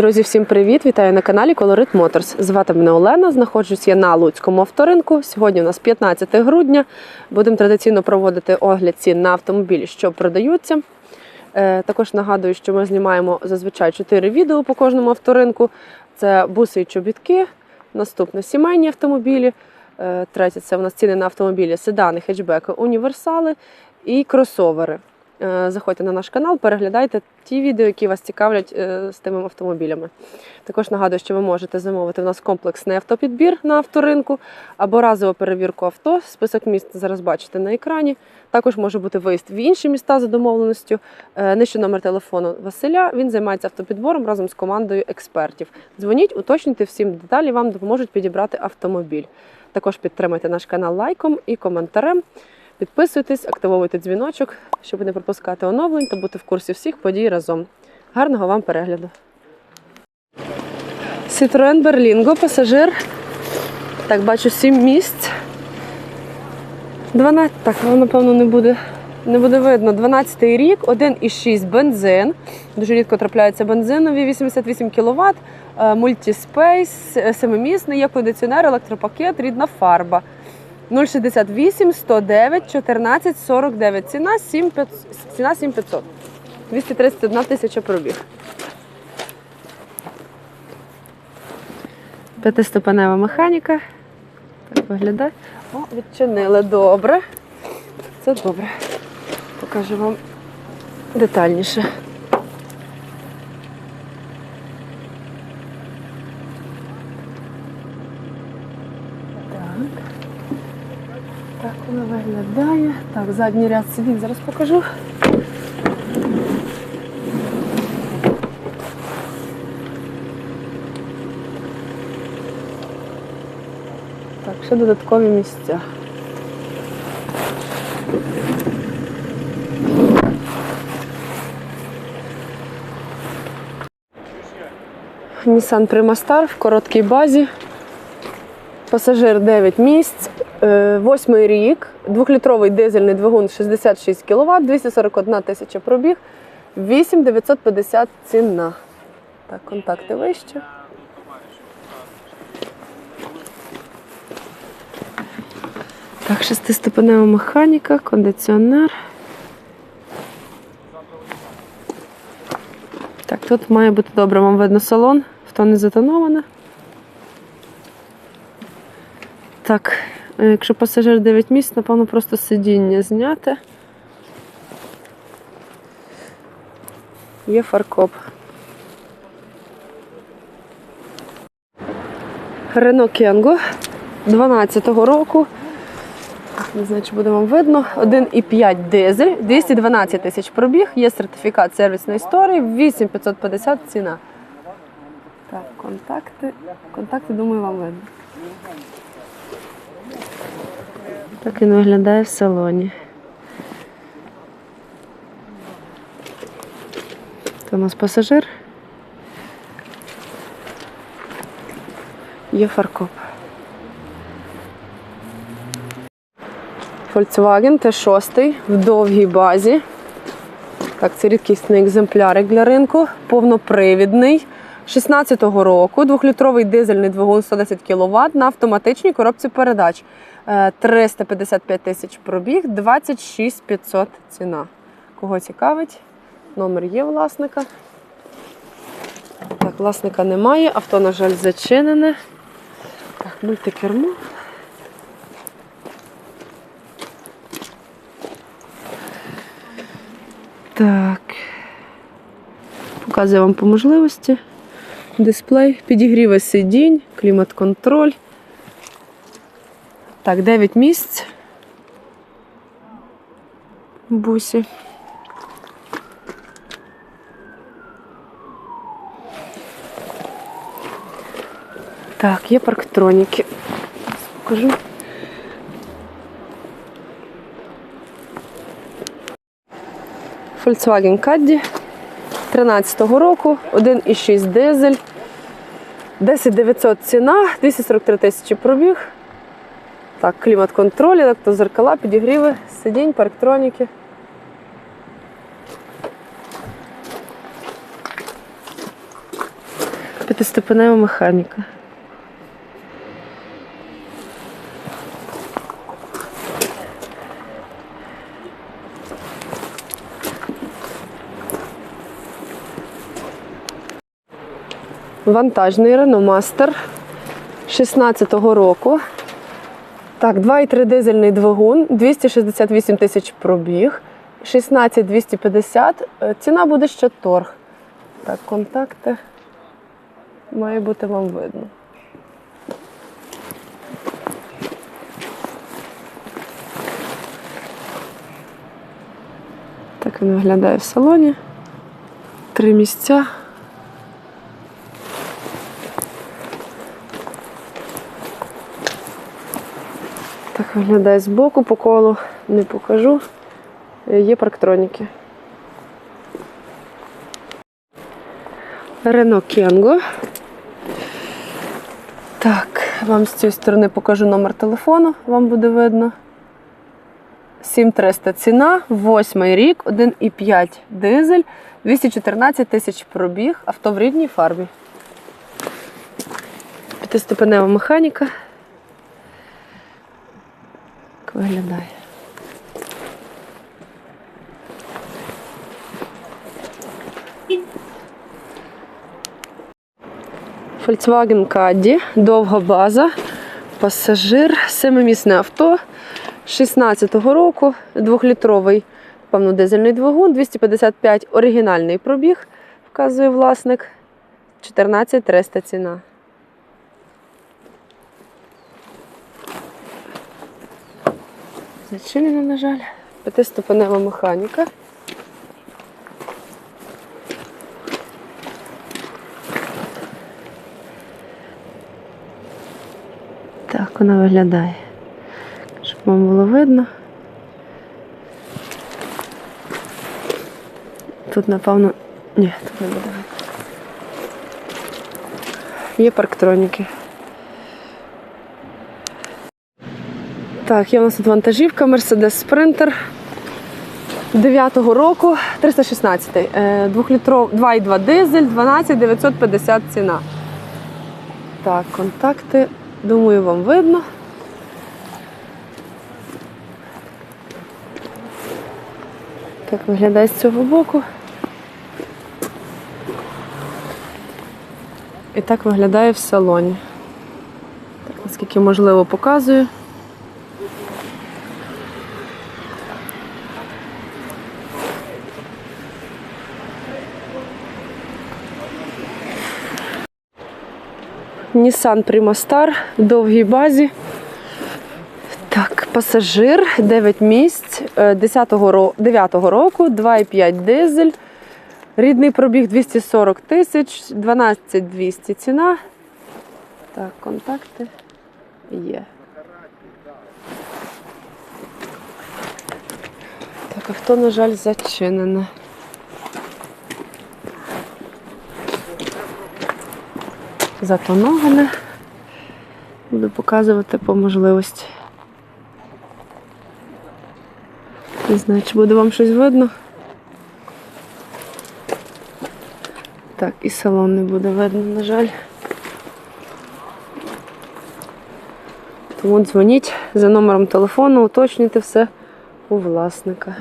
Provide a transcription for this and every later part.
Друзі, всім привіт! Вітаю на каналі Colorit Motors. Звати мене Олена. Знаходжусь я на Луцькому авторинку. Сьогодні у нас 15 грудня. Будемо традиційно проводити огляд цін на автомобілі, що продаються. Е, Також нагадую, що ми знімаємо зазвичай 4 відео по кожному авторинку. Це буси і чобітки, наступне сімейні автомобілі. Е, Третє це у нас ціни на автомобілі, седани, хетчбеки, універсали і кросовери. Е, Заходьте на наш канал, переглядайте ті відео, які вас цікавлять е, з тими автомобілями. Також нагадую, що ви можете замовити у нас комплексний автопідбір на авторинку або разову перевірку авто. Список міст зараз бачите на екрані. Також може бути виїзд в інші міста за домовленістю. Е, Нижче номер телефону Василя. Він займається автопідбором разом з командою експертів. Дзвоніть, уточнюйте всім деталі, вам допоможуть підібрати автомобіль. Також підтримайте наш канал лайком і коментарем. Підписуйтесь, активовуйте дзвіночок, щоб не пропускати оновлень та бути в курсі всіх подій разом. Гарного вам перегляду. Citroen Berlingo, пасажир. Так, бачу 7 місць. 12, так, воно, напевно, не буде, не буде видно. 12 рік, 1,6 бензин. Дуже рідко трапляються бензинові, 88 кВт, мультіспейс, семимісний, є кондиціонер, електропакет, рідна фарба. 068 109 14 49. Ціна 7500. Ціна 7500. 231 тисяча пробіг. П'ятиступенева механіка. Так виглядає. О, відчинили добре. Це добре. Покажу вам детальніше. Так. Так воно виглядає. Так, задній ряд сидінь зараз покажу. Так, ще додаткові місця. Nissan Prima в короткій базі. Пасажир 9 місць, восьмий рік, двохлітровий дизельний двигун 66 кВт, 241 тисяча пробіг, 8950 ціна. Так, контакти вище. Так, шестиступенева механіка, кондиціонер. Так, тут має бути добре, вам видно салон, авто не затоноване. Так, е, якщо пасажир 9 місць, напевно, просто сидіння зняти. Є фаркоп. Рено Кенго 12-го року. Не знаю, чи буде вам видно. 1,5 дизель, 212 тисяч пробіг, є сертифікат сервісної історії, 8550 ціна. Так, контакти. Контакти, думаю, вам видно. Так він виглядає в салоні. Це у нас пасажир. Є фаркоп. Volkswagen T6 в довгій базі. Так, це рідкісний екземплярик для ринку, повнопривідний. 16-го року, двохлітровий дизельний двигун 110 кВт на автоматичній коробці передач. Е, 355 тисяч пробіг, 26 500 ціна. Кого цікавить? Номер є власника. Так, власника немає, авто, на жаль, зачинене. Так, мультикермо. Так. Показую вам по можливості. Дисплей, підігріви сидінь, клімат-контроль. Так, 9 місць. Бусі. Так, є парктроніки. Покажу. Volkswagen Caddy 13-го року, 1,6 дизель, 10900 ціна, 243 тисячі пробіг. Так, клімат-контроль, електрозеркала, підігріви, сидінь, парктроніки. П'ятиступенева механіка. Вантажний Master 16-го року. Так, 2,3 дизельний двигун, 268 тисяч пробіг, 16 250. Е, Ціна буде ще торг. Так, контакти. Має бути вам видно. Так він виглядає в салоні. Три місця. Виглядає збоку по колу, не покажу. Е, Є парктроніки. Рено Кенго. Так, вам з цієї сторони покажу номер телефону, вам буде видно. 7300 ціна, 8 рік, 1,5 дизель, 214 тисяч пробіг, авто в рідній фарбі. П'ятиступенева механіка. Виглядає. Volkswagen Caddy, довга база, пасажир, семимісне авто 16-го року, двохлітровий, певно, дизельний двигун, 255 оригінальний пробіг, вказує власник, 14 300 ціна. Зачинена, на жаль. П'ятиступенева механіка. Так вона виглядає. Щоб вам було видно. Тут, напевно. Ні, тут не буде. Є парктроніки. Так, є у нас тут вантажівка Mercedes Sprinter 9-го року, 316 е, 2-літров, 2,2 дизель, 12 950 ціна. Так, контакти, думаю, вам видно. Так виглядає з цього боку. І так виглядає в салоні. Так, наскільки можливо показую. Nissan Prima Star в довгій базі. Так, пасажир, 9 місць, 10-го 9-го року, 2,5 дизель. Рідний пробіг 240 тисяч, 12 200 ціна. Так, контакти є. Так, авто, на жаль, зачинене. Затоноване. Буду показувати по можливості. Не знаю, чи буде вам щось видно. Так, і салон не буде видно, на жаль. Тому дзвоніть за номером телефону, уточнюйте все у власника.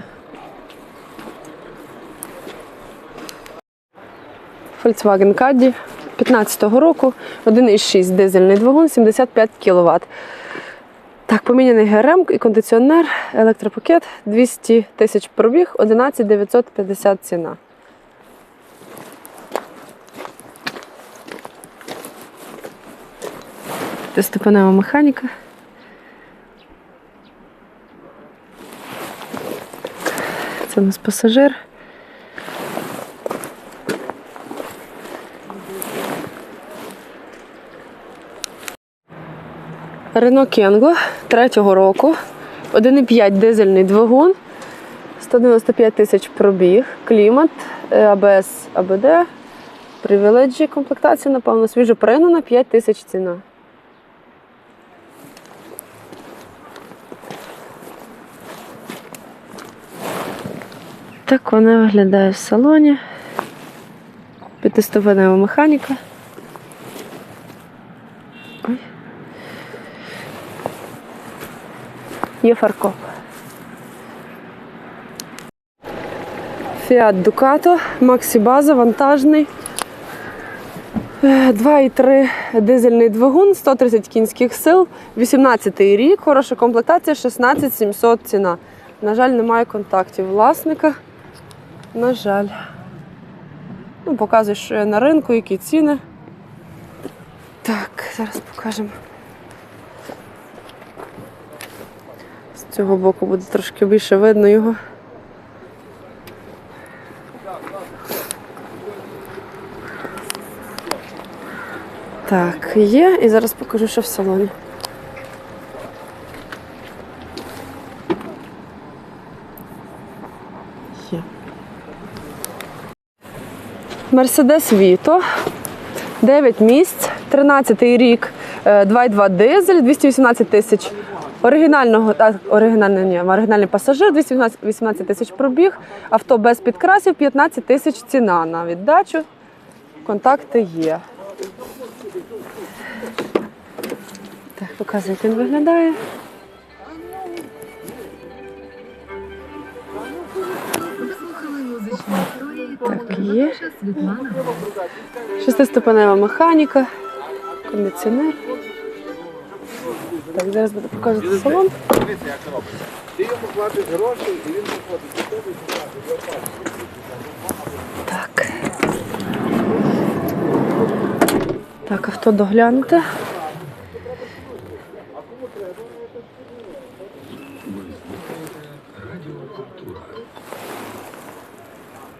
Volkswagen Caddy 15-го року, 1,6 дизельний двигун, 75 кВт. Так, поміняний ГРМ і кондиціонер, електропакет, 200 тисяч пробіг, 11 950 ціна. П'ятиступенева механіка. Це у нас пасажир. Рено Кенго третього року. 1,5 дизельний двигун, 195 тисяч пробіг, клімат, е, АБС, АБД, привіледжі комплектація, напевно, свіжо пригнана, 5 тисяч ціна. Так вона виглядає в салоні. П'ятиступенева механіка. Є фаркоп. Fiat Ducato, Maxi База, вантажний. Е, 2,3 дизельний двигун, 130 кінських сил, 18 рік, хороша комплектація, 16 700 ціна. На жаль, немає контактів власника. На жаль. Ну, показує, що є на ринку, які ціни. Так, зараз покажемо. Цього боку буде трошки більше видно його. Так, є. І зараз покажу, що в салоні. Є. Мерседес Віто. 9 місць, 13 рік, е, 2,2 дизель, 218 тисяч. Оригінального, а, оригінальний, оригінальний пасажир, 218 тисяч пробіг, авто без підкрасів, 15 тисяч ціна на віддачу. Контакти є. Так, показую, як він виглядає. Так, є. Шестиступенева механіка, кондиціонер. Так, зараз буду показувати салон. Дивіться, як Ти йому платиш гроші, і він приходить до тебе і платить. Так. Так, авто доглянути.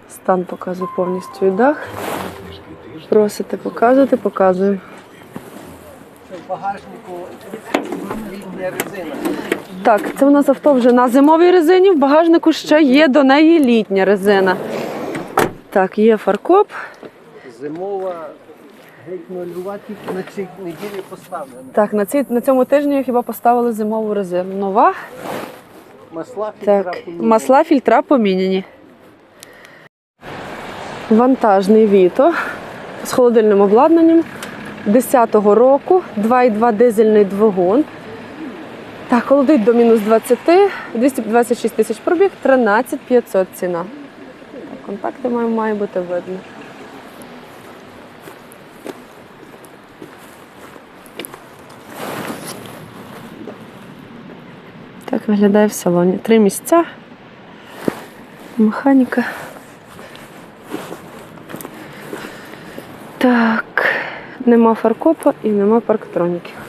Стан показую повністю і дах. Просите показувати, показую. Багажнику літня резина. Так, це у нас авто вже на зимовій резині. В багажнику ще є до неї літня резина. Так, є фаркоп. Зимова геть нульова тільки на цій неділі поставлена. Так, на, цій, на цьому тижні хіба поставили зимову резину. Нова. Масла фільтра Так, поміняні. масла фільтра поміняні. Вантажний Віто з холодильним обладнанням 10-го року, 2,2 дизельний двигун. Так, холодить до мінус 20, 226 тисяч пробіг, 13 500 ціна. Так, контакти має, має бути видно. Так виглядає в салоні. Три місця. Механіка. Так, нема фаркопа і нема парктроніків.